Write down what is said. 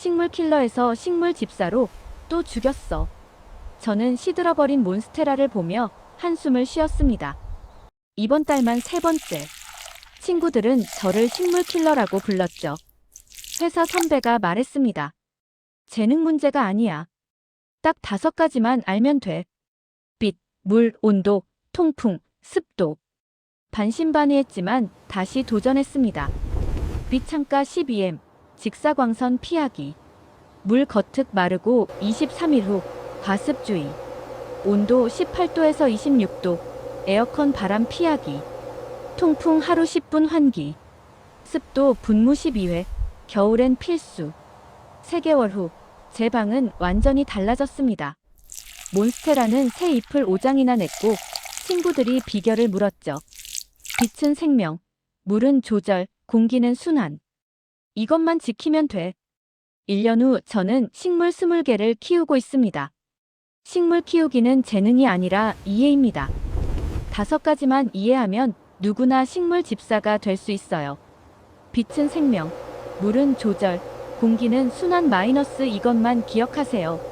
식물 킬러에서 식물 집사로 또 죽였어. 저는 시들어버린 몬스테라를 보며 한숨을 쉬었습니다. 이번 달만 세 번째. 친구들은 저를 식물 킬러라고 불렀죠. 회사 선배가 말했습니다. 재능 문제가 아니야. 딱 다섯 가지만 알면 돼. 빛, 물, 온도, 통풍, 습도. 반신반의했지만 다시 도전했습니다. 빛 창가 12m, 직사광선 피하기. 물 겉흙 마르고 23일 후 과습주의. 온도 18도에서 26도, 에어컨 바람 피하기. 통풍 하루 10분 환기. 습도 분무 12회, 겨울엔 필수. 3개월 후, 제 방은 완전히 달라졌습니다. 몬스테라는 새 잎을 5장이나 냈고, 친구들이 비결을 물었죠. 빛은 생명, 물은 조절, 공기는 순환. 이것만 지키면 돼. 1년 후 저는 식물 20개를 키우고 있습니다. 식물 키우기는 재능이 아니라 이해입니다. 다섯 가지만 이해하면 누구나 식물 집사가 될 수 있어요. 빛은 생명, 물은 조절, 공기는 순환 마이너스 이것만 기억하세요.